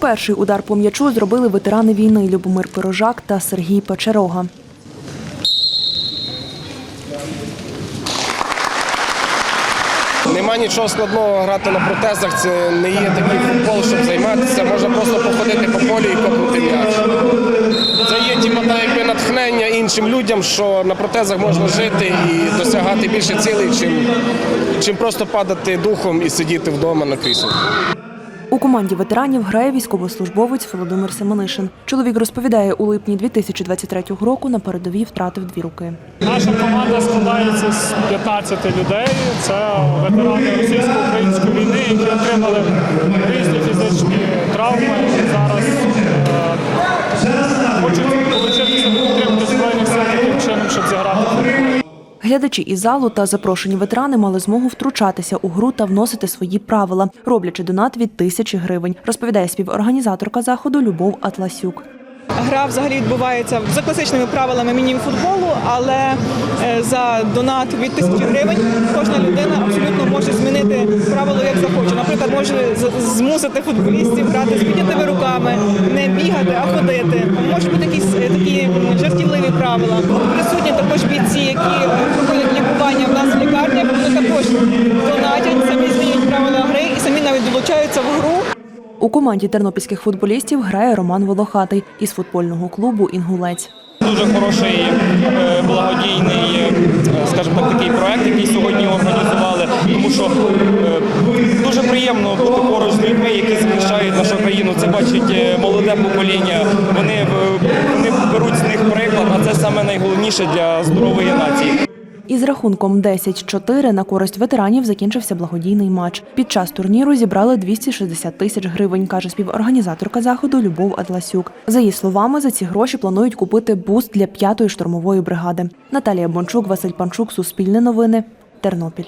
Перший удар по м'ячу зробили ветерани війни Любомир Пирожак та Сергій Печерога. Нема нічого складного грати на протезах. Це не є такий футбол, щоб займатися. Можна просто походити по полі і копнути м'яч. Це є типу, та, якби натхнення іншим людям, що на протезах можна жити і досягати більше цілей, чим, чим просто падати духом і сидіти вдома на кріслі. У команді ветеранів грає військовослужбовець Володимир Семенишин. Чоловік розповідає, у липні 2023 року на передовій втратив дві руки. Наша команда складається з 15 людей. Це ветерани російсько-української війни, які отримали різні фізичні травми. Зараз Глядачі із залу та запрошені ветерани мали змогу втручатися у гру та вносити свої правила, роблячи донат від тисячі гривень, розповідає співорганізаторка заходу Любов Атласюк. Гра взагалі відбувається за класичними правилами міні-футболу, але е, за донат від тисячі гривень кожна людина абсолютно може змінити правило як захоче. Наприклад, може змусити футболістів грати з піднятими руками, не бігати, а ходити. Можуть бути якісь е, такі жартівливі правила. Присутні також бійці, які проходять лікування в нас в лікарнях. Вони також донатять, самі змінюють правила гри і самі навіть долучаються в гру. У команді тернопільських футболістів грає Роман Волохатий із футбольного клубу Інгулець. Дуже хороший е, благодійний, е, скажімо так, такий проект, який сьогодні організували, тому що е, дуже приємно бути поруч з людьми, які захищають нашу країну. Це бачить молоде покоління. Саме найголовніше для здорової нації. Із рахунком 10-4 на користь ветеранів закінчився благодійний матч. Під час турніру зібрали 260 тисяч гривень, каже співорганізаторка заходу Любов Адласюк. За її словами, за ці гроші планують купити буст для п'ятої штурмової бригади. Наталія Бончук, Василь Панчук, Суспільне новини, Тернопіль.